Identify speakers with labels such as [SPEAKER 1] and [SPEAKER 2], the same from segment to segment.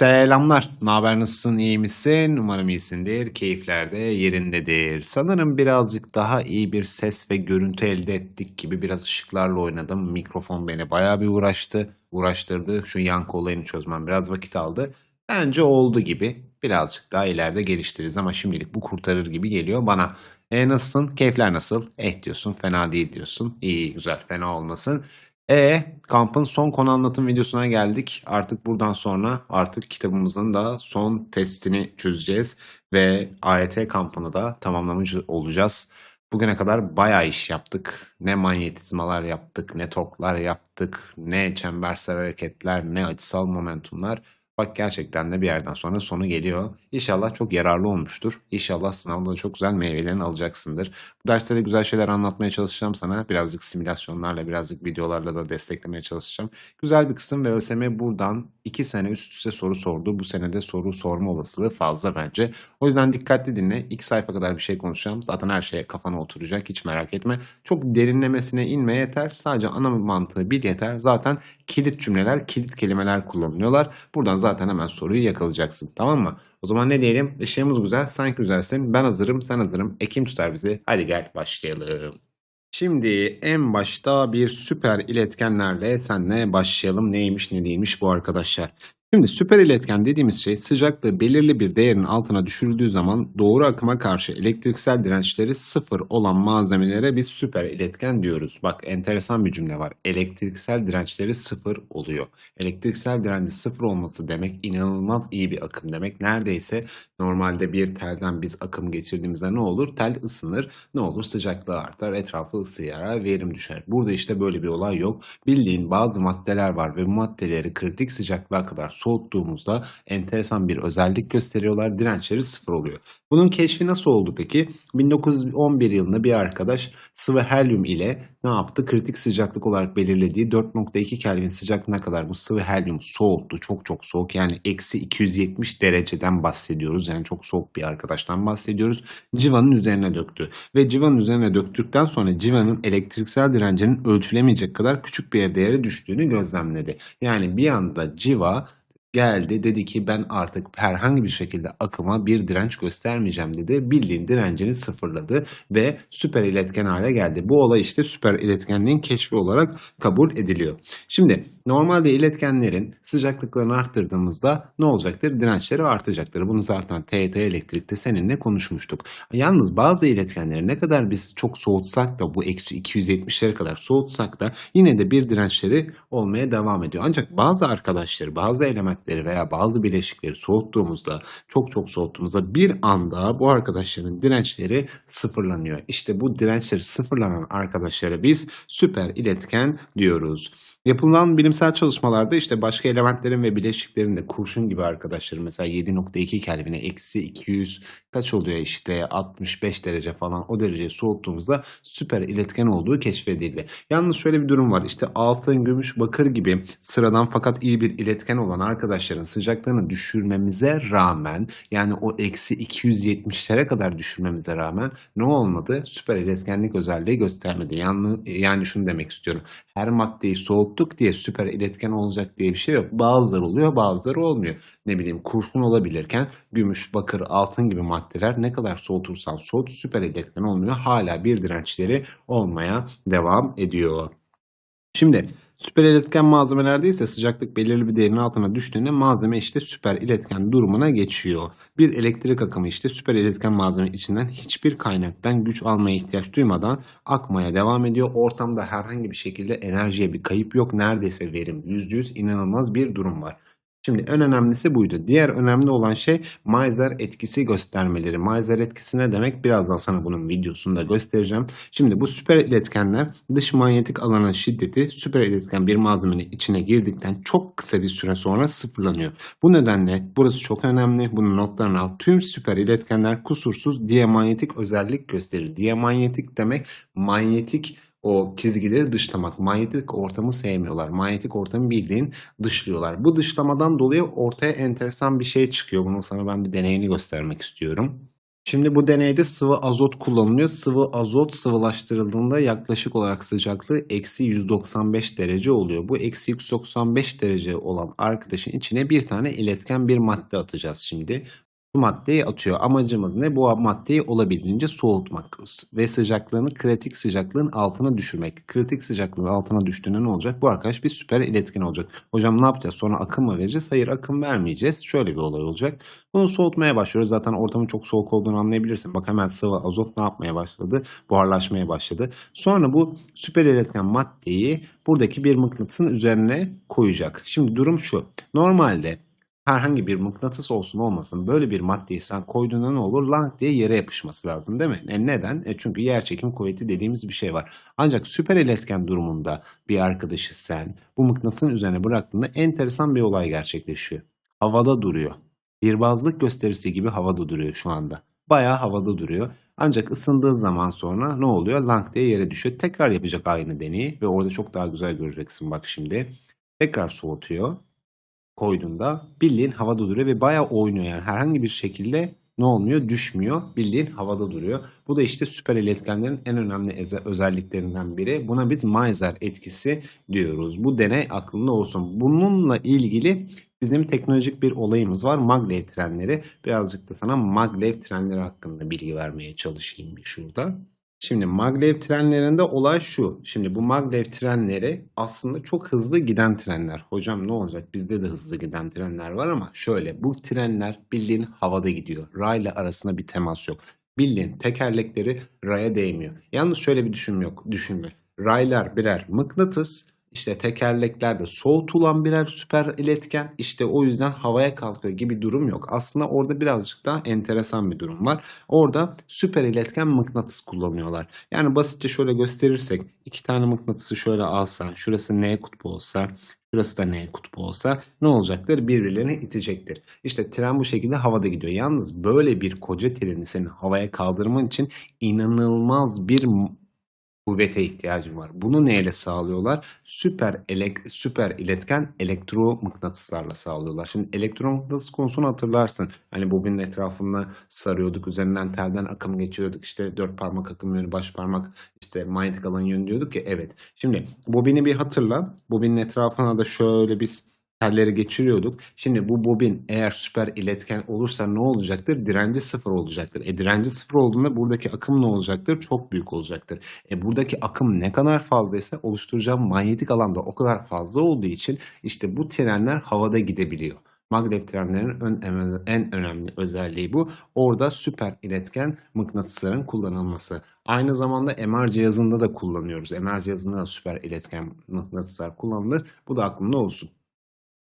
[SPEAKER 1] Selamlar. Ne haber nasılsın? iyi misin? Umarım iyisindir. Keyifler de yerindedir. Sanırım birazcık daha iyi bir ses ve görüntü elde ettik gibi biraz ışıklarla oynadım. Mikrofon beni bayağı bir uğraştı. Uğraştırdı. Şu yankı olayını çözmem biraz vakit aldı. Bence oldu gibi. Birazcık daha ileride geliştiririz ama şimdilik bu kurtarır gibi geliyor bana. E nasılsın? Keyifler nasıl? Eh diyorsun. Fena değil diyorsun. İyi güzel. Fena olmasın. E kampın son konu anlatım videosuna geldik. Artık buradan sonra artık kitabımızın da son testini çözeceğiz ve AYT kampını da tamamlamış olacağız. Bugüne kadar bayağı iş yaptık. Ne manyetizmalar yaptık, ne toklar yaptık, ne çembersel hareketler, ne açısal momentumlar. Bak gerçekten de bir yerden sonra sonu geliyor. İnşallah çok yararlı olmuştur. İnşallah sınavda da çok güzel meyvelerini alacaksındır. Bu derste de güzel şeyler anlatmaya çalışacağım sana. Birazcık simülasyonlarla, birazcık videolarla da desteklemeye çalışacağım. Güzel bir kısım ve ÖSYM buradan 2 sene üst üste soru sordu. Bu senede soru sorma olasılığı fazla bence. O yüzden dikkatli dinle. İlk sayfa kadar bir şey konuşacağım. Zaten her şeye kafana oturacak. Hiç merak etme. Çok derinlemesine inme yeter. Sadece ana mantığı bil yeter. Zaten kilit cümleler, kilit kelimeler kullanılıyorlar. Buradan zaten hemen soruyu yakalayacaksın. Tamam mı? O zaman ne diyelim? Işığımız güzel, sanki güzelsin. Ben hazırım, sen hazırım. Ekim tutar bizi. Hadi gel başlayalım. Şimdi en başta bir süper iletkenlerle senle başlayalım. Neymiş ne değilmiş bu arkadaşlar. Şimdi süper iletken dediğimiz şey sıcaklığı belirli bir değerin altına düşürüldüğü zaman doğru akıma karşı elektriksel dirençleri sıfır olan malzemelere biz süper iletken diyoruz. Bak enteresan bir cümle var. Elektriksel dirençleri sıfır oluyor. Elektriksel direnci sıfır olması demek inanılmaz iyi bir akım demek. Neredeyse normalde bir telden biz akım geçirdiğimizde ne olur? Tel ısınır. Ne olur? Sıcaklığı artar. Etrafı ısıyarak verim düşer. Burada işte böyle bir olay yok. Bildiğin bazı maddeler var ve bu maddeleri kritik sıcaklığa kadar soğuttuğumuzda enteresan bir özellik gösteriyorlar. Dirençleri sıfır oluyor. Bunun keşfi nasıl oldu peki? 1911 yılında bir arkadaş sıvı helyum ile ne yaptı? Kritik sıcaklık olarak belirlediği 4.2 Kelvin sıcaklığına kadar bu sıvı helyum soğuttu. Çok çok soğuk yani eksi 270 dereceden bahsediyoruz. Yani çok soğuk bir arkadaştan bahsediyoruz. Civanın üzerine döktü. Ve civanın üzerine döktükten sonra civanın elektriksel direncinin ölçülemeyecek kadar küçük bir değere düştüğünü gözlemledi. Yani bir anda civa geldi dedi ki ben artık herhangi bir şekilde akıma bir direnç göstermeyeceğim dedi. Bildiğin direncini sıfırladı ve süper iletken hale geldi. Bu olay işte süper iletkenliğin keşfi olarak kabul ediliyor. Şimdi normalde iletkenlerin sıcaklıklarını arttırdığımızda ne olacaktır? Dirençleri artacaktır. Bunu zaten TET elektrikte seninle konuşmuştuk. Yalnız bazı iletkenleri ne kadar biz çok soğutsak da bu eksi 270'lere kadar soğutsak da yine de bir dirençleri olmaya devam ediyor. Ancak bazı arkadaşları, bazı elementleri veya bazı bileşikleri soğuttuğumuzda, çok çok soğuttuğumuzda bir anda bu arkadaşların dirençleri sıfırlanıyor. İşte bu dirençleri sıfırlanan arkadaşlara biz süper iletken diyoruz. Yapılan bilimsel çalışmalarda işte başka elementlerin ve bileşiklerin de kurşun gibi arkadaşları mesela 7.2 Kelvin'e eksi 200 kaç oluyor işte 65 derece falan o dereceyi soğuttuğumuzda süper iletken olduğu keşfedildi. Yalnız şöyle bir durum var işte altın, gümüş, bakır gibi sıradan fakat iyi bir iletken olan arkadaşların sıcaklığını düşürmemize rağmen yani o eksi 270'lere kadar düşürmemize rağmen ne olmadı? Süper iletkenlik özelliği göstermedi. Yani, yani şunu demek istiyorum. Her maddeyi soğuttuk diye süper iletken olacak diye bir şey yok. Bazıları oluyor bazıları olmuyor. Ne bileyim kurşun olabilirken gümüş, bakır, altın gibi maddeler ne kadar soğutursan soğut süper iletken olmuyor. Hala bir dirençleri olmaya devam ediyor. Şimdi süper iletken malzemelerde ise sıcaklık belirli bir değerin altına düştüğünde malzeme işte süper iletken durumuna geçiyor. Bir elektrik akımı işte süper iletken malzeme içinden hiçbir kaynaktan güç almaya ihtiyaç duymadan akmaya devam ediyor. Ortamda herhangi bir şekilde enerjiye bir kayıp yok. Neredeyse verim %100 inanılmaz bir durum var. Şimdi en önemlisi buydu. Diğer önemli olan şey Meiser etkisi göstermeleri. Meiser etkisi ne demek? Birazdan sana bunun videosunu da göstereceğim. Şimdi bu süper iletkenler dış manyetik alanın şiddeti süper iletken bir malzemenin içine girdikten çok kısa bir süre sonra sıfırlanıyor. Bu nedenle burası çok önemli. Bunun notlarını al. Tüm süper iletkenler kusursuz diamanyetik özellik gösterir. Diamanyetik demek manyetik o çizgileri dışlamak. Manyetik ortamı sevmiyorlar. Manyetik ortamı bildiğin dışlıyorlar. Bu dışlamadan dolayı ortaya enteresan bir şey çıkıyor. Bunu sana ben bir deneyini göstermek istiyorum. Şimdi bu deneyde sıvı azot kullanılıyor. Sıvı azot sıvılaştırıldığında yaklaşık olarak sıcaklığı eksi 195 derece oluyor. Bu eksi 195 derece olan arkadaşın içine bir tane iletken bir madde atacağız şimdi. Maddeyi atıyor. Amacımız ne? Bu maddeyi olabildiğince soğutmak ve sıcaklığını kritik sıcaklığın altına düşürmek. Kritik sıcaklığın altına düştüğünde ne olacak? Bu arkadaş bir süper iletken olacak. Hocam ne yapacağız? Sonra akım mı vereceğiz? Hayır akım vermeyeceğiz. Şöyle bir olay olacak. Bunu soğutmaya başlıyoruz. Zaten ortamın çok soğuk olduğunu anlayabilirsin. Bak hemen sıvı azot ne yapmaya başladı? Buharlaşmaya başladı. Sonra bu süper iletken maddeyi buradaki bir mıknatısın üzerine koyacak. Şimdi durum şu. Normalde herhangi bir mıknatıs olsun olmasın böyle bir maddeyi sen koyduğunda ne olur? Lang diye yere yapışması lazım değil mi? E neden? E çünkü yer çekim kuvveti dediğimiz bir şey var. Ancak süper iletken durumunda bir arkadaşı sen bu mıknatısın üzerine bıraktığında enteresan bir olay gerçekleşiyor. Havada duruyor. Hirbazlık gösterisi gibi havada duruyor şu anda. Bayağı havada duruyor. Ancak ısındığı zaman sonra ne oluyor? Lang diye yere düşüyor. Tekrar yapacak aynı deneyi ve orada çok daha güzel göreceksin bak şimdi. Tekrar soğutuyor koyduğunda bildiğin havada duruyor ve bayağı oynuyor yani herhangi bir şekilde ne olmuyor? Düşmüyor. Bildiğin havada duruyor. Bu da işte süper iletkenlerin en önemli özelliklerinden biri. Buna biz Meiser etkisi diyoruz. Bu deney aklında olsun. Bununla ilgili bizim teknolojik bir olayımız var. Maglev trenleri. Birazcık da sana maglev trenleri hakkında bilgi vermeye çalışayım şurada. Şimdi maglev trenlerinde olay şu. Şimdi bu maglev trenleri aslında çok hızlı giden trenler. Hocam ne olacak? Bizde de hızlı giden trenler var ama şöyle bu trenler bildiğin havada gidiyor. Rayla arasında bir temas yok. Bildiğin tekerlekleri raya değmiyor. Yalnız şöyle bir düşünme yok. Düşünme. Raylar birer mıknatıs. İşte tekerleklerde soğutulan birer süper iletken işte o yüzden havaya kalkıyor gibi durum yok. Aslında orada birazcık daha enteresan bir durum var. Orada süper iletken mıknatıs kullanıyorlar. Yani basitçe şöyle gösterirsek iki tane mıknatısı şöyle alsan şurası N kutbu olsa Şurası da N kutbu olsa ne olacaktır? Birbirlerini itecektir. İşte tren bu şekilde havada gidiyor. Yalnız böyle bir koca treni senin havaya kaldırman için inanılmaz bir kuvvete ihtiyacım var. Bunu neyle sağlıyorlar? Süper elek süper iletken elektromıknatıslarla sağlıyorlar. Şimdi elektromıknatıs konusunu hatırlarsın. Hani bobinin etrafında sarıyorduk, üzerinden telden akım geçiriyorduk. İşte dört parmak akım yönü, baş parmak işte manyetik alan yönü diyorduk ya. Evet. Şimdi bobini bir hatırla. Bobinin etrafına da şöyle biz telleri geçiriyorduk. Şimdi bu bobin eğer süper iletken olursa ne olacaktır? Direnci sıfır olacaktır. E direnci sıfır olduğunda buradaki akım ne olacaktır? Çok büyük olacaktır. E buradaki akım ne kadar fazlaysa oluşturacağı manyetik alanda o kadar fazla olduğu için işte bu trenler havada gidebiliyor. Maglev trenlerin en önemli özelliği bu. Orada süper iletken mıknatısların kullanılması. Aynı zamanda MR cihazında da kullanıyoruz. MR cihazında da süper iletken mıknatıslar kullanılır. Bu da aklında olsun.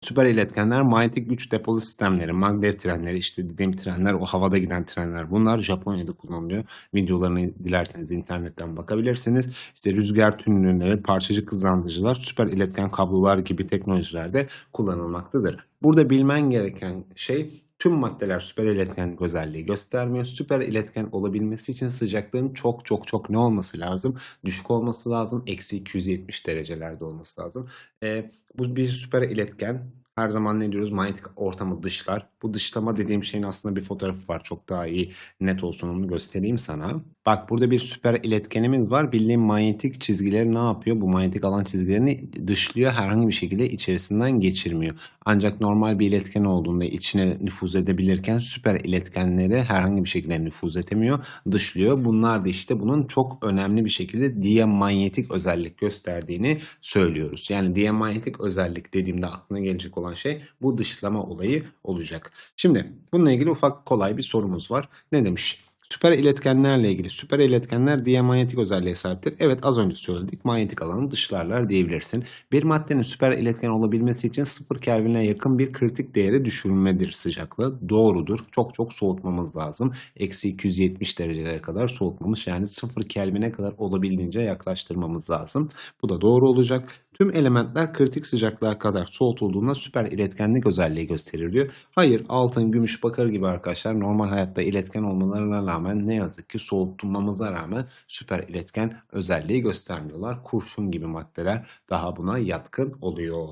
[SPEAKER 1] Süper iletkenler manyetik güç depolu sistemleri, maglev trenleri, işte dediğim trenler, o havada giden trenler. Bunlar Japonya'da kullanılıyor. Videolarını dilerseniz internetten bakabilirsiniz. İşte rüzgar tünelleri, parçacık hızlandırıcılar, süper iletken kablolar gibi teknolojilerde kullanılmaktadır. Burada bilmen gereken şey tüm maddeler süper iletkenlik özelliği göstermiyor. Süper iletken olabilmesi için sıcaklığın çok çok çok ne olması lazım? Düşük olması lazım. Eksi 270 derecelerde olması lazım. E, bu bir süper iletken her zaman ne diyoruz? Manyetik ortamı dışlar. Bu dışlama dediğim şeyin aslında bir fotoğrafı var. Çok daha iyi net olsun onu göstereyim sana. Bak burada bir süper iletkenimiz var. Bildiğim manyetik çizgileri ne yapıyor? Bu manyetik alan çizgilerini dışlıyor. Herhangi bir şekilde içerisinden geçirmiyor. Ancak normal bir iletken olduğunda içine nüfuz edebilirken süper iletkenleri herhangi bir şekilde nüfuz edemiyor. Dışlıyor. Bunlar da işte bunun çok önemli bir şekilde diamanyetik özellik gösterdiğini söylüyoruz. Yani diamanyetik özellik dediğimde aklına gelecek olan şey bu dışlama olayı olacak. Şimdi bununla ilgili ufak kolay bir sorumuz var. Ne demiş? Süper iletkenlerle ilgili süper iletkenler diamanyetik özelliğe sahiptir. Evet az önce söyledik manyetik alanı dışlarlar diyebilirsin. Bir maddenin süper iletken olabilmesi için 0 Kelvin'e yakın bir kritik değere düşürülmedir sıcaklığı. Doğrudur. Çok çok soğutmamız lazım. Eksi 270 derecelere kadar soğutmamız yani 0 Kelvin'e kadar olabildiğince yaklaştırmamız lazım. Bu da doğru olacak. Tüm elementler kritik sıcaklığa kadar soğutulduğunda süper iletkenlik özelliği gösterir diyor. Hayır altın, gümüş, bakır gibi arkadaşlar normal hayatta iletken olmalarına rağmen ne yazık ki soğutulmamıza rağmen süper iletken özelliği göstermiyorlar. Kurşun gibi maddeler daha buna yatkın oluyor.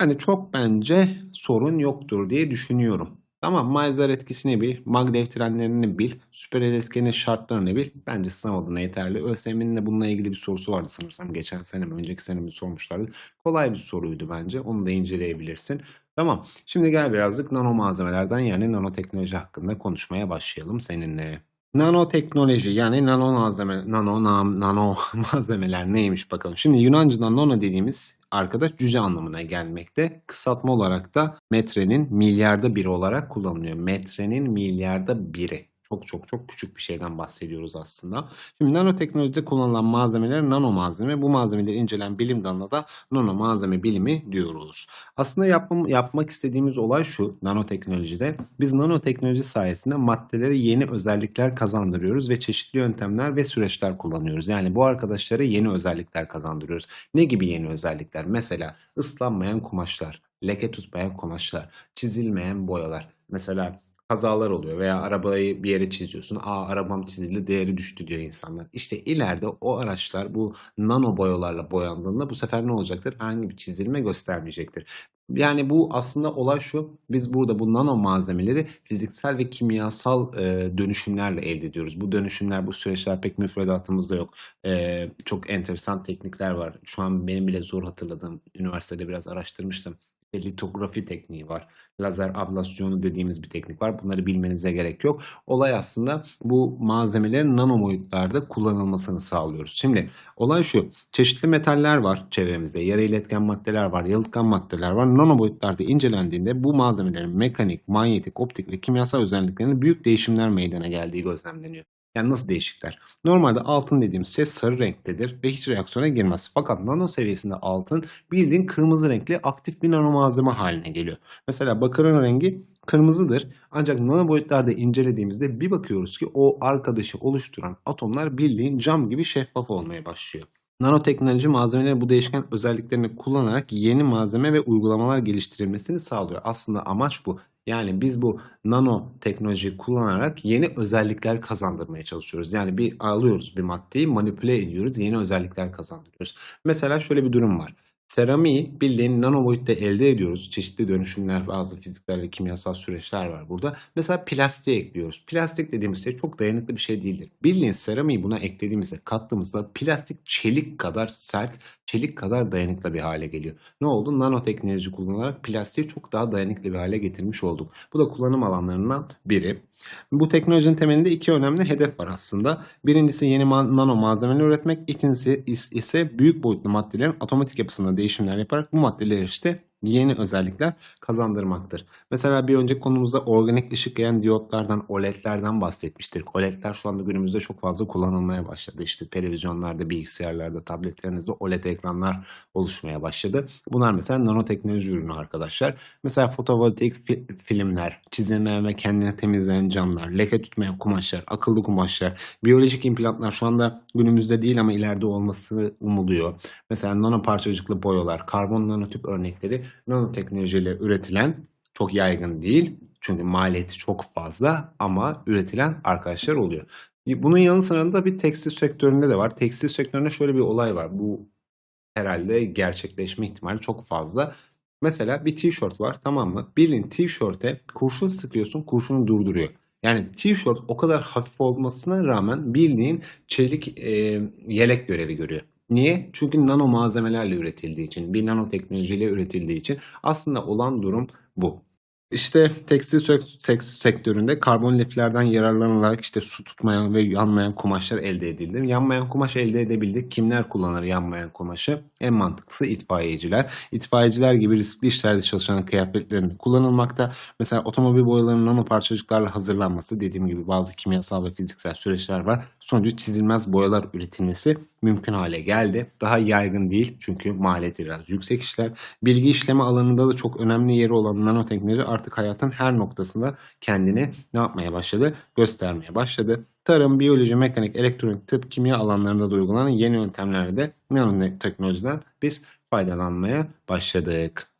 [SPEAKER 1] Yani çok bence sorun yoktur diye düşünüyorum. Tamam Maillard etkisini bil, Maglev trenlerini bil, süper iletkenin şartlarını bil. Bence sınav adına yeterli. ÖSYM'nin de bununla ilgili bir sorusu vardı sanırsam. Geçen sene mi, önceki sene mi sormuşlardı. Kolay bir soruydu bence. Onu da inceleyebilirsin. Tamam. Şimdi gel birazcık nano malzemelerden yani nanoteknoloji hakkında konuşmaya başlayalım seninle. Nanoteknoloji yani nano malzeme, nano, nam- nano malzemeler neymiş bakalım. Şimdi Yunanca'dan nano dediğimiz arkadaş cüce anlamına gelmekte. Kısaltma olarak da metrenin milyarda biri olarak kullanılıyor. Metrenin milyarda biri. Çok çok çok küçük bir şeyden bahsediyoruz aslında. Şimdi nanoteknolojide kullanılan malzemeler nano malzeme. Bu malzemeleri incelen bilim dalına da nano malzeme bilimi diyoruz. Aslında yapmam, yapmak istediğimiz olay şu nanoteknolojide. Biz nanoteknoloji sayesinde maddelere yeni özellikler kazandırıyoruz ve çeşitli yöntemler ve süreçler kullanıyoruz. Yani bu arkadaşlara yeni özellikler kazandırıyoruz. Ne gibi yeni özellikler? Mesela ıslanmayan kumaşlar, leke tutmayan kumaşlar, çizilmeyen boyalar. Mesela kazalar oluyor veya arabayı bir yere çiziyorsun. Aa arabam çizildi değeri düştü diyor insanlar. İşte ileride o araçlar bu nano boyalarla boyandığında bu sefer ne olacaktır? Herhangi bir çizilme göstermeyecektir. Yani bu aslında olay şu. Biz burada bu nano malzemeleri fiziksel ve kimyasal e, dönüşümlerle elde ediyoruz. Bu dönüşümler, bu süreçler pek müfredatımızda yok. E, çok enteresan teknikler var. Şu an benim bile zor hatırladığım, üniversitede biraz araştırmıştım. Litografi tekniği var. Lazer ablasyonu dediğimiz bir teknik var. Bunları bilmenize gerek yok. Olay aslında bu malzemelerin nano boyutlarda kullanılmasını sağlıyoruz. Şimdi olay şu. Çeşitli metaller var çevremizde. Yarı iletken maddeler var, yalıtkan maddeler var. Nano boyutlarda incelendiğinde bu malzemelerin mekanik, manyetik, optik ve kimyasal özelliklerinde büyük değişimler meydana geldiği gözlemleniyor. Yani nasıl değişikler? Normalde altın dediğimiz şey sarı renktedir ve hiç reaksiyona girmez. Fakat nano seviyesinde altın bildiğin kırmızı renkli aktif bir nano malzeme haline geliyor. Mesela bakırın rengi kırmızıdır. Ancak nano boyutlarda incelediğimizde bir bakıyoruz ki o arkadaşı oluşturan atomlar bildiğin cam gibi şeffaf olmaya başlıyor. Nanoteknoloji malzemelerin bu değişken özelliklerini kullanarak yeni malzeme ve uygulamalar geliştirilmesini sağlıyor. Aslında amaç bu. Yani biz bu nano teknolojiyi kullanarak yeni özellikler kazandırmaya çalışıyoruz. Yani bir alıyoruz bir maddeyi manipüle ediyoruz, yeni özellikler kazandırıyoruz. Mesela şöyle bir durum var. Seramiği bildiğin nano boyutta elde ediyoruz. Çeşitli dönüşümler, bazı fiziksel ve kimyasal süreçler var burada. Mesela plastiğe ekliyoruz. Plastik dediğimiz şey çok dayanıklı bir şey değildir. Bildiğin seramiği buna eklediğimizde, kattığımızda plastik çelik kadar sert, çelik kadar dayanıklı bir hale geliyor. Ne oldu? Nanoteknoloji kullanarak plastiği çok daha dayanıklı bir hale getirmiş olduk. Bu da kullanım alanlarından biri. Bu teknolojinin temelinde iki önemli hedef var aslında. Birincisi yeni nano malzemeler üretmek, ikincisi is- ise büyük boyutlu maddelerin otomatik yapısında değişimler yaparak bu maddeleri işte yeni özellikler kazandırmaktır. Mesela bir önceki konumuzda organik ışık yayan diyotlardan, OLED'lerden bahsetmiştik. OLED'ler şu anda günümüzde çok fazla kullanılmaya başladı. İşte televizyonlarda, bilgisayarlarda, tabletlerinizde OLED ekranlar oluşmaya başladı. Bunlar mesela nanoteknoloji ürünü arkadaşlar. Mesela fotovoltaik fi- filmler, çizilmeyen ve kendini temizleyen camlar, leke tutmayan kumaşlar, akıllı kumaşlar, biyolojik implantlar şu anda günümüzde değil ama ileride olması umuluyor. Mesela nano parçacıklı boyalar, karbon nanotüp örnekleri nanoteknolojiyle üretilen çok yaygın değil. Çünkü maliyeti çok fazla ama üretilen arkadaşlar oluyor. Bunun yanı sıra da bir tekstil sektöründe de var. Tekstil sektöründe şöyle bir olay var. Bu herhalde gerçekleşme ihtimali çok fazla. Mesela bir tişört var tamam mı? Bildiğin tişörte kurşun sıkıyorsun kurşunu durduruyor. Yani tişört o kadar hafif olmasına rağmen bildiğin çelik e, yelek görevi görüyor. Niye? Çünkü nano malzemelerle üretildiği için, bir nanoteknolojiyle üretildiği için aslında olan durum bu. İşte tekstil sektöründe karbon liflerden yararlanarak işte su tutmayan ve yanmayan kumaşlar elde edildi. Yanmayan kumaş elde edebildik. Kimler kullanır yanmayan kumaşı? En mantıklısı itfaiyeciler. İtfaiyeciler gibi riskli işlerde çalışan kıyafetlerinde kullanılmakta. Mesela otomobil boyalarının nano parçacıklarla hazırlanması dediğim gibi bazı kimyasal ve fiziksel süreçler var. Sonucu çizilmez boyalar üretilmesi mümkün hale geldi. Daha yaygın değil çünkü maliyeti biraz yüksek işler. Bilgi işleme alanında da çok önemli yeri olan nanoteknoloji artık hayatın her noktasında kendini ne yapmaya başladı? Göstermeye başladı. Tarım, biyoloji, mekanik, elektronik, tıp, kimya alanlarında da uygulanan yeni yöntemlerde nanoteknolojiden biz faydalanmaya başladık.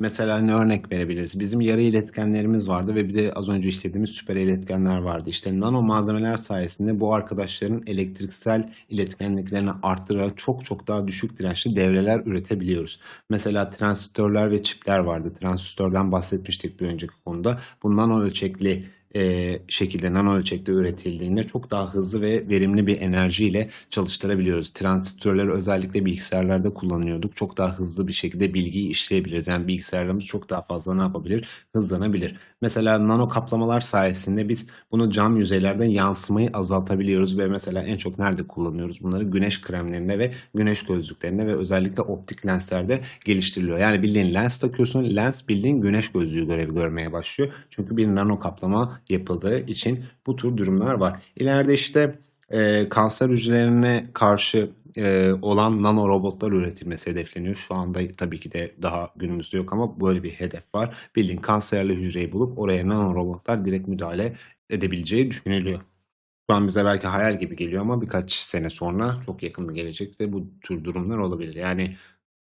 [SPEAKER 1] Mesela ne örnek verebiliriz? Bizim yarı iletkenlerimiz vardı ve bir de az önce işlediğimiz süper iletkenler vardı. İşte nano malzemeler sayesinde bu arkadaşların elektriksel iletkenliklerini arttırarak çok çok daha düşük dirençli devreler üretebiliyoruz. Mesela transistörler ve çipler vardı. Transistörden bahsetmiştik bir önceki konuda. Bu nano ölçekli e, şekilde nano ölçekte üretildiğinde çok daha hızlı ve verimli bir enerjiyle çalıştırabiliyoruz. Transistörleri özellikle bilgisayarlarda kullanıyorduk. Çok daha hızlı bir şekilde bilgiyi işleyebiliriz. Yani bilgisayarlarımız çok daha fazla ne yapabilir? Hızlanabilir. Mesela nano kaplamalar sayesinde biz bunu cam yüzeylerde yansımayı azaltabiliyoruz ve mesela en çok nerede kullanıyoruz? Bunları güneş kremlerinde ve güneş gözlüklerinde ve özellikle optik lenslerde geliştiriliyor. Yani bildiğin lens takıyorsun. Lens bildiğin güneş gözlüğü görevi görmeye başlıyor. Çünkü bir nano kaplama yapıldığı için bu tür durumlar var. İleride işte e, kanser hücrelerine karşı e, olan nano robotlar üretilmesi hedefleniyor. Şu anda tabii ki de daha günümüzde yok ama böyle bir hedef var. Bildiğin kanserli hücreyi bulup oraya nano robotlar direkt müdahale edebileceği düşünülüyor. Şu an bize belki hayal gibi geliyor ama birkaç sene sonra çok yakın bir gelecekte bu tür durumlar olabilir. Yani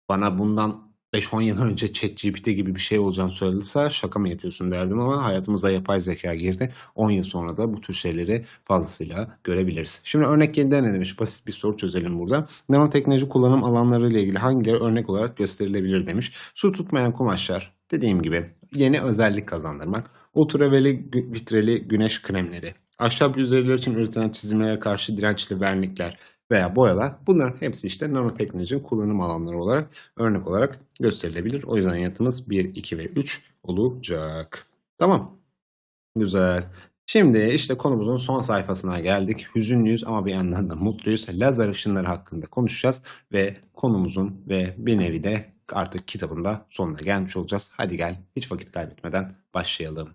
[SPEAKER 1] bana bundan 5-10 yıl önce ChatGPT gibi bir şey olacağını söylediyse şaka mı yapıyorsun derdim ama hayatımıza yapay zeka girdi. 10 yıl sonra da bu tür şeyleri fazlasıyla görebiliriz. Şimdi örnek 7'de ne demiş? Basit bir soru çözelim burada. Nanoteknoloji kullanım alanları ile ilgili hangileri örnek olarak gösterilebilir demiş. Su tutmayan kumaşlar dediğim gibi yeni özellik kazandırmak. Ultraviyole vitreli güneş kremleri. Ahşap yüzeyler için üretilen çizimlere karşı dirençli vernikler veya boyalar bunların hepsi işte nanoteknolojinin kullanım alanları olarak örnek olarak gösterilebilir. O yüzden yanıtımız 1, 2 ve 3 olacak. Tamam. Güzel. Şimdi işte konumuzun son sayfasına geldik. Hüzünlüyüz ama bir yandan da mutluyuz. Lazer ışınları hakkında konuşacağız ve konumuzun ve bir nevi de artık kitabında sonuna gelmiş olacağız. Hadi gel hiç vakit kaybetmeden başlayalım.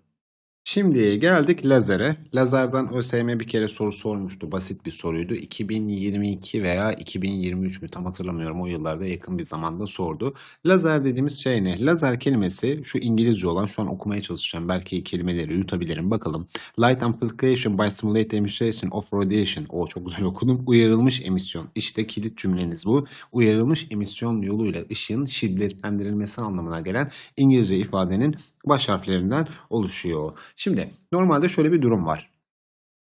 [SPEAKER 1] Şimdi geldik lazere. Lazerden ÖSYM bir kere soru sormuştu. Basit bir soruydu. 2022 veya 2023 mü tam hatırlamıyorum. O yıllarda yakın bir zamanda sordu. Lazer dediğimiz şey ne? Lazer kelimesi şu İngilizce olan şu an okumaya çalışacağım. Belki kelimeleri yutabilirim. Bakalım. Light amplification by simulated emission of radiation. O çok güzel okudum. Uyarılmış emisyon. İşte kilit cümleniz bu. Uyarılmış emisyon yoluyla ışığın şiddetlendirilmesi anlamına gelen İngilizce ifadenin baş harflerinden oluşuyor. Şimdi normalde şöyle bir durum var.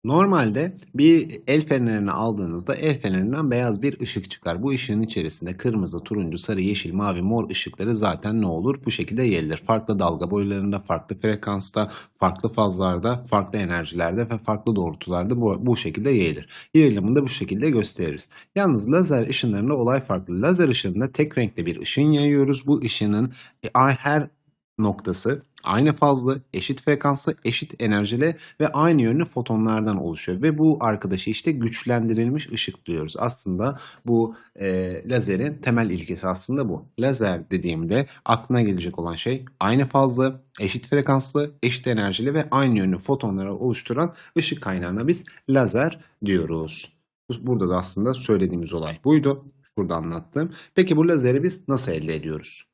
[SPEAKER 1] Normalde bir el fenerini aldığınızda el fenerinden beyaz bir ışık çıkar. Bu ışığın içerisinde kırmızı, turuncu, sarı, yeşil, mavi, mor ışıkları zaten ne olur? Bu şekilde yayılır. Farklı dalga boylarında, farklı frekansta, farklı fazlarda, farklı enerjilerde ve farklı doğrultularda bu, bu şekilde yayılır. Yayılımını da bu şekilde gösteririz. Yalnız lazer ışınlarında olay farklı. Lazer ışınında tek renkte bir ışın yayıyoruz. Bu ışının her noktası aynı fazlı, eşit frekanslı, eşit enerjili ve aynı yönlü fotonlardan oluşuyor. Ve bu arkadaşı işte güçlendirilmiş ışık diyoruz. Aslında bu e, lazerin temel ilkesi aslında bu. Lazer dediğimde aklına gelecek olan şey aynı fazlı, eşit frekanslı, eşit enerjili ve aynı yönlü fotonları oluşturan ışık kaynağına biz lazer diyoruz. Burada da aslında söylediğimiz olay buydu. Şurada anlattım. Peki bu lazeri biz nasıl elde ediyoruz?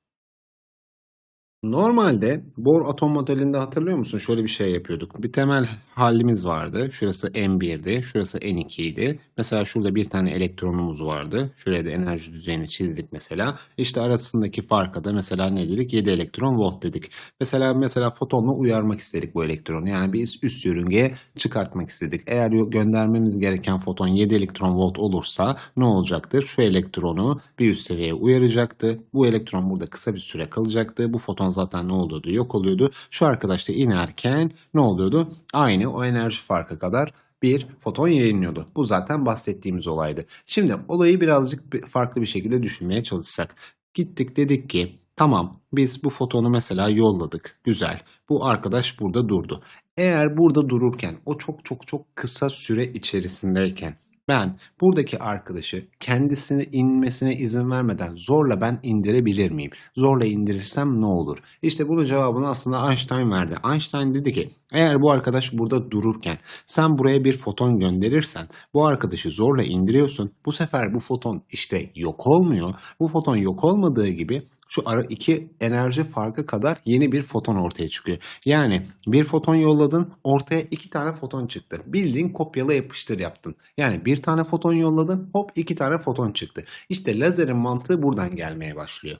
[SPEAKER 1] Normalde Bohr atom modelinde hatırlıyor musun? Şöyle bir şey yapıyorduk. Bir temel halimiz vardı. Şurası N1'di. Şurası N2 idi. Mesela şurada bir tane elektronumuz vardı. Şuraya da enerji düzeyini çizdik mesela. İşte arasındaki farka da mesela ne dedik? 7 elektron volt dedik. Mesela mesela fotonla uyarmak istedik bu elektronu. Yani bir üst yörüngeye çıkartmak istedik. Eğer göndermemiz gereken foton 7 elektron volt olursa ne olacaktır? Şu elektronu bir üst seviyeye uyaracaktı. Bu elektron burada kısa bir süre kalacaktı. Bu foton zaten ne oluyordu? Yok oluyordu. Şu arkadaş da inerken ne oluyordu? Aynı o enerji farkı kadar bir foton yayınlıyordu. Bu zaten bahsettiğimiz olaydı. Şimdi olayı birazcık farklı bir şekilde düşünmeye çalışsak. Gittik dedik ki tamam biz bu fotonu mesela yolladık. Güzel. Bu arkadaş burada durdu. Eğer burada dururken o çok çok çok kısa süre içerisindeyken ben buradaki arkadaşı kendisini inmesine izin vermeden zorla ben indirebilir miyim? Zorla indirirsem ne olur? İşte bunun cevabını aslında Einstein verdi. Einstein dedi ki eğer bu arkadaş burada dururken sen buraya bir foton gönderirsen bu arkadaşı zorla indiriyorsun. Bu sefer bu foton işte yok olmuyor. Bu foton yok olmadığı gibi şu ara iki enerji farkı kadar yeni bir foton ortaya çıkıyor. Yani bir foton yolladın ortaya iki tane foton çıktı. Bildiğin kopyala yapıştır yaptın. Yani bir tane foton yolladın hop iki tane foton çıktı. İşte lazerin mantığı buradan gelmeye başlıyor.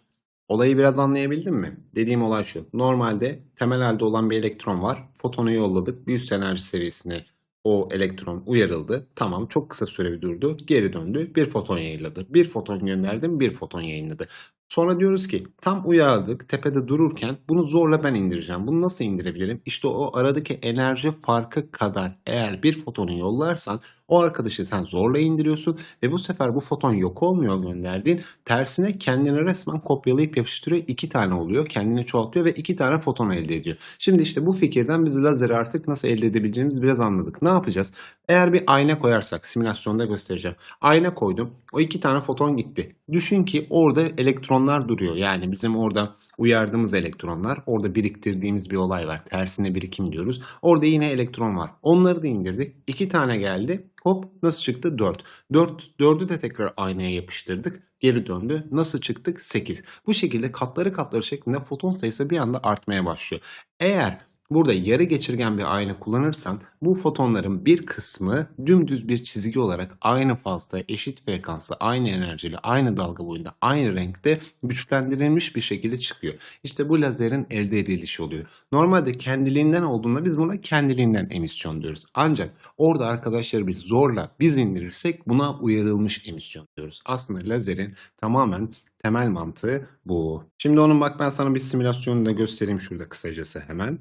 [SPEAKER 1] Olayı biraz anlayabildin mi? Dediğim olay şu. Normalde temel halde olan bir elektron var. Fotonu yolladık. Bir üst enerji seviyesine o elektron uyarıldı. Tamam çok kısa süre bir durdu. Geri döndü. Bir foton yayınladı. Bir foton gönderdim. Bir foton yayınladı. Sonra diyoruz ki tam uyardık tepede dururken bunu zorla ben indireceğim. Bunu nasıl indirebilirim? İşte o aradaki enerji farkı kadar eğer bir fotonu yollarsan o arkadaşı sen zorla indiriyorsun ve bu sefer bu foton yok olmuyor gönderdiğin. Tersine kendini resmen kopyalayıp yapıştırıyor. iki tane oluyor. Kendini çoğaltıyor ve iki tane foton elde ediyor. Şimdi işte bu fikirden biz lazeri artık nasıl elde edebileceğimizi biraz anladık. Ne yapacağız? Eğer bir ayna koyarsak simülasyonda göstereceğim. Ayna koydum. O iki tane foton gitti. Düşün ki orada elektronlar duruyor. Yani bizim orada uyardığımız elektronlar. Orada biriktirdiğimiz bir olay var. Tersine birikim diyoruz. Orada yine elektron var. Onları da indirdik. İki tane geldi. Hop nasıl çıktı? 4. 4 4'ü de tekrar aynaya yapıştırdık. Geri döndü. Nasıl çıktık? 8. Bu şekilde katları katları şeklinde foton sayısı bir anda artmaya başlıyor. Eğer Burada yarı geçirgen bir ayna kullanırsan bu fotonların bir kısmı dümdüz bir çizgi olarak aynı fazla, eşit frekanslı, aynı enerjili, aynı dalga boyunda, aynı renkte güçlendirilmiş bir şekilde çıkıyor. İşte bu lazerin elde edilişi oluyor. Normalde kendiliğinden olduğunda biz buna kendiliğinden emisyon diyoruz. Ancak orada arkadaşlar biz zorla biz indirirsek buna uyarılmış emisyon diyoruz. Aslında lazerin tamamen temel mantığı bu. Şimdi onun bak ben sana bir simülasyonunu da göstereyim şurada kısacası hemen.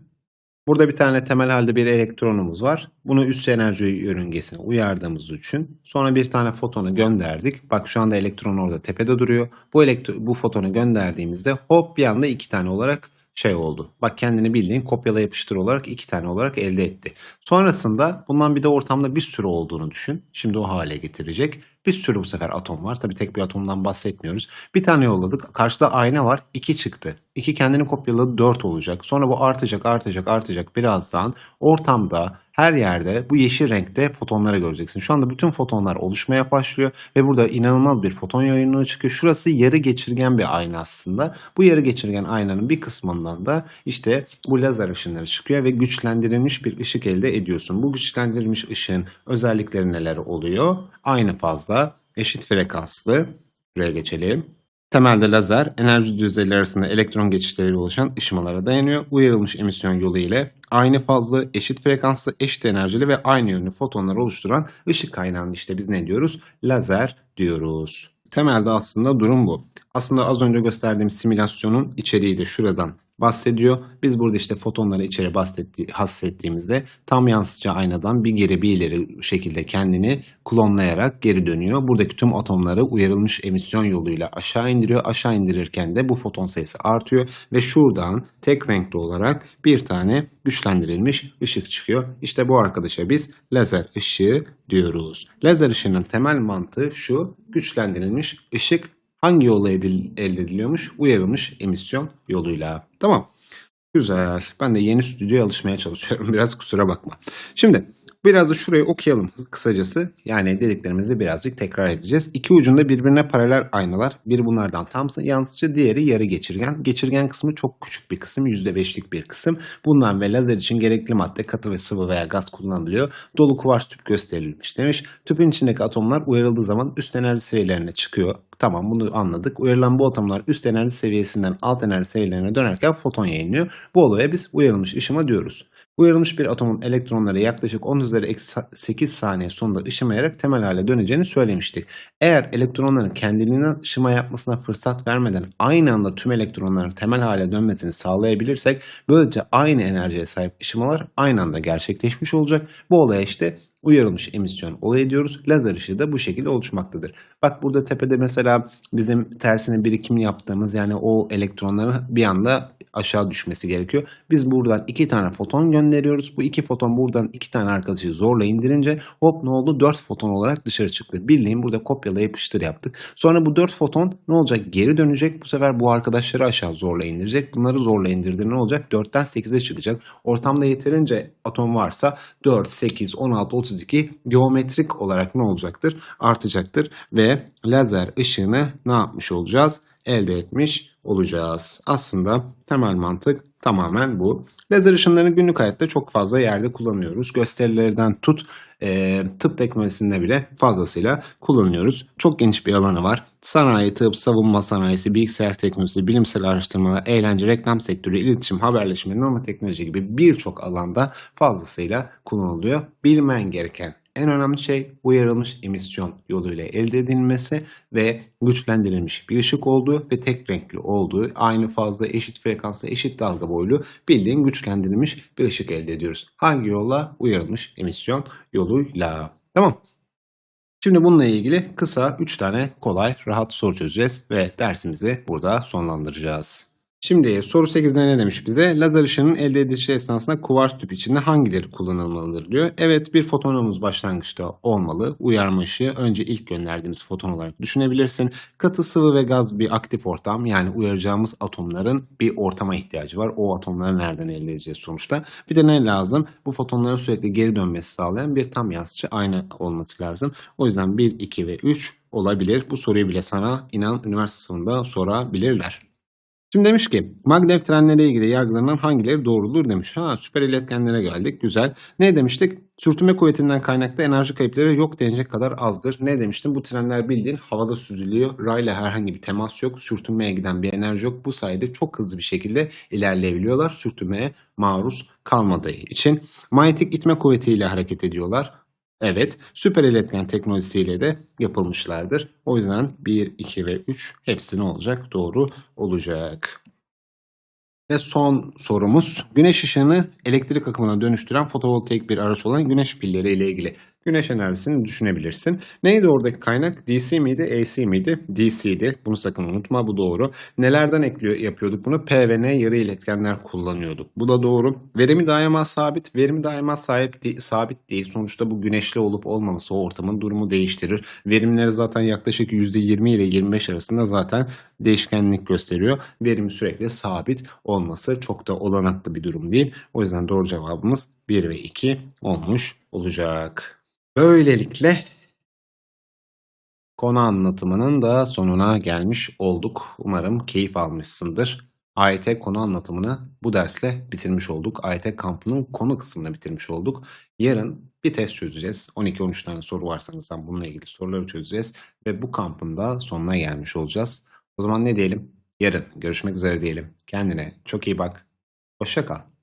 [SPEAKER 1] Burada bir tane temel halde bir elektronumuz var. Bunu üst enerji yörüngesine uyardığımız için sonra bir tane fotonu gönderdik. Bak şu anda elektron orada tepede duruyor. Bu elektro bu fotonu gönderdiğimizde hop bir anda iki tane olarak şey oldu. Bak kendini bildiğin kopyala yapıştır olarak iki tane olarak elde etti. Sonrasında bundan bir de ortamda bir sürü olduğunu düşün. Şimdi o hale getirecek. Bir sürü bu sefer atom var. Tabii tek bir atomdan bahsetmiyoruz. Bir tane yolladık. Karşıda ayna var. 2 çıktı. 2 kendini kopyaladı 4 olacak. Sonra bu artacak artacak artacak birazdan ortamda her yerde bu yeşil renkte fotonları göreceksin. Şu anda bütün fotonlar oluşmaya başlıyor ve burada inanılmaz bir foton yayınlığı çıkıyor. Şurası yarı geçirgen bir ayna aslında. Bu yarı geçirgen aynanın bir kısmından da işte bu lazer ışınları çıkıyor ve güçlendirilmiş bir ışık elde ediyorsun. Bu güçlendirilmiş ışığın özellikleri neler oluyor? Aynı fazla, eşit frekanslı. Buraya geçelim. Temelde lazer, enerji düzeyleri arasında elektron geçişleriyle oluşan ışımalara dayanıyor. Uyarılmış emisyon yolu ile aynı fazla, eşit frekanslı, eşit enerjili ve aynı yönlü fotonlar oluşturan ışık kaynağını işte biz ne diyoruz? Lazer diyoruz. Temelde aslında durum bu. Aslında az önce gösterdiğim simülasyonun içeriği de şuradan bahsediyor. Biz burada işte fotonları içeri bahsetti, hassettiğimizde tam yansıtıcı aynadan bir geri bir ileri şekilde kendini klonlayarak geri dönüyor. Buradaki tüm atomları uyarılmış emisyon yoluyla aşağı indiriyor. Aşağı indirirken de bu foton sayısı artıyor ve şuradan tek renkli olarak bir tane güçlendirilmiş ışık çıkıyor. İşte bu arkadaşa biz lazer ışığı diyoruz. Lazer ışığının temel mantığı şu güçlendirilmiş ışık hangi yolla elde ediliyormuş? Uyarılmış emisyon yoluyla. Tamam. Güzel. Ben de yeni stüdyoya alışmaya çalışıyorum. Biraz kusura bakma. Şimdi biraz da şurayı okuyalım kısacası. Yani dediklerimizi birazcık tekrar edeceğiz. İki ucunda birbirine paralel aynalar. Biri bunlardan tam yansıtıcı, diğeri yarı geçirgen. Geçirgen kısmı çok küçük bir kısım. %5'lik bir kısım. Bundan ve lazer için gerekli madde katı ve sıvı veya gaz kullanılıyor. Dolu kuvars tüp gösterilmiş demiş. Tüpün içindeki atomlar uyarıldığı zaman üst enerji seviyelerine çıkıyor. Tamam bunu anladık. Uyarılan bu atomlar üst enerji seviyesinden alt enerji seviyelerine dönerken foton yayınlıyor. Bu olaya biz uyarılmış ışıma diyoruz. Uyarılmış bir atomun elektronları yaklaşık 10 üzeri 8 saniye sonunda ışımayarak temel hale döneceğini söylemiştik. Eğer elektronların kendiliğinden ışıma yapmasına fırsat vermeden aynı anda tüm elektronların temel hale dönmesini sağlayabilirsek böylece aynı enerjiye sahip ışımalar aynı anda gerçekleşmiş olacak. Bu olaya işte uyarılmış emisyon olayı diyoruz. Lazer ışığı da bu şekilde oluşmaktadır. Bak burada tepede mesela bizim tersine birikim yaptığımız yani o elektronların bir anda aşağı düşmesi gerekiyor. Biz buradan iki tane foton gönderiyoruz. Bu iki foton buradan iki tane arkadaşı zorla indirince hop ne oldu? Dört foton olarak dışarı çıktı. Bildiğin burada kopyala yapıştır yaptık. Sonra bu dört foton ne olacak? Geri dönecek. Bu sefer bu arkadaşları aşağı zorla indirecek. Bunları zorla indirdiğinde ne olacak? 4'ten 8'e çıkacak. Ortamda yeterince atom varsa 4, 8, 16, 32 geometrik olarak ne olacaktır? Artacaktır ve lazer ışığını ne yapmış olacağız? Elde etmiş olacağız. Aslında temel mantık Tamamen bu. Lazer ışınlarını günlük hayatta çok fazla yerde kullanıyoruz. Gösterilerden tut e, tıp teknolojisinde bile fazlasıyla kullanıyoruz. Çok geniş bir alanı var. Sanayi, tıp, savunma sanayisi, bilgisayar teknolojisi, bilimsel araştırma, eğlence, reklam sektörü, iletişim, haberleşme, nanoteknoloji gibi birçok alanda fazlasıyla kullanılıyor. Bilmen gereken en önemli şey uyarılmış emisyon yoluyla elde edilmesi ve güçlendirilmiş bir ışık olduğu ve tek renkli olduğu aynı fazla eşit frekanslı eşit dalga boylu bildiğin güçlendirilmiş bir ışık elde ediyoruz. Hangi yolla? Uyarılmış emisyon yoluyla. Tamam. Şimdi bununla ilgili kısa 3 tane kolay rahat soru çözeceğiz ve dersimizi burada sonlandıracağız. Şimdi soru 8'de ne demiş bize? Lazer ışının elde edilişi esnasında kuvars tüp içinde hangileri kullanılmalıdır diyor. Evet bir fotonumuz başlangıçta olmalı. Uyarma ışığı önce ilk gönderdiğimiz foton olarak düşünebilirsin. Katı sıvı ve gaz bir aktif ortam yani uyaracağımız atomların bir ortama ihtiyacı var. O atomları nereden elde edeceğiz sonuçta? Bir de ne lazım? Bu fotonların sürekli geri dönmesi sağlayan bir tam yansıtçı ayna olması lazım. O yüzden 1, 2 ve 3 olabilir. Bu soruyu bile sana inan üniversite sınavında sorabilirler. Şimdi demiş ki maglev trenleriyle ilgili yargılanan hangileri doğrudur demiş. Ha süper iletkenlere geldik güzel. Ne demiştik? Sürtünme kuvvetinden kaynaklı enerji kayıpları yok denecek kadar azdır. Ne demiştim? Bu trenler bildiğin havada süzülüyor. Rayla herhangi bir temas yok. Sürtünmeye giden bir enerji yok. Bu sayede çok hızlı bir şekilde ilerleyebiliyorlar. Sürtünmeye maruz kalmadığı için. Manyetik itme kuvvetiyle hareket ediyorlar. Evet, süper iletken teknolojisiyle de yapılmışlardır. O yüzden 1, 2 ve 3 hepsi ne olacak? Doğru olacak. Ve son sorumuz güneş ışığını elektrik akımına dönüştüren fotovoltaik bir araç olan güneş pilleri ile ilgili. Güneş enerjisini düşünebilirsin. Neydi oradaki kaynak? DC miydi? AC miydi? DC'di. Bunu sakın unutma. Bu doğru. Nelerden ekliyor, yapıyorduk bunu? P ve N yarı iletkenler kullanıyorduk. Bu da doğru. Verimi daima sabit. Verimi daima sahip değil, sabit değil. Sonuçta bu güneşli olup olmaması o ortamın durumu değiştirir. Verimleri zaten yaklaşık %20 ile 25 arasında zaten değişkenlik gösteriyor. Verimi sürekli sabit olması çok da olanaklı bir durum değil. O yüzden doğru cevabımız 1 ve 2 olmuş olacak. Böylelikle konu anlatımının da sonuna gelmiş olduk. Umarım keyif almışsındır. AYT konu anlatımını bu dersle bitirmiş olduk. AYT kampının konu kısmını bitirmiş olduk. Yarın bir test çözeceğiz. 12-13 tane soru var sanırsam bununla ilgili soruları çözeceğiz. Ve bu kampın da sonuna gelmiş olacağız. O zaman ne diyelim? Yarın görüşmek üzere diyelim. Kendine çok iyi bak. Hoşça kal.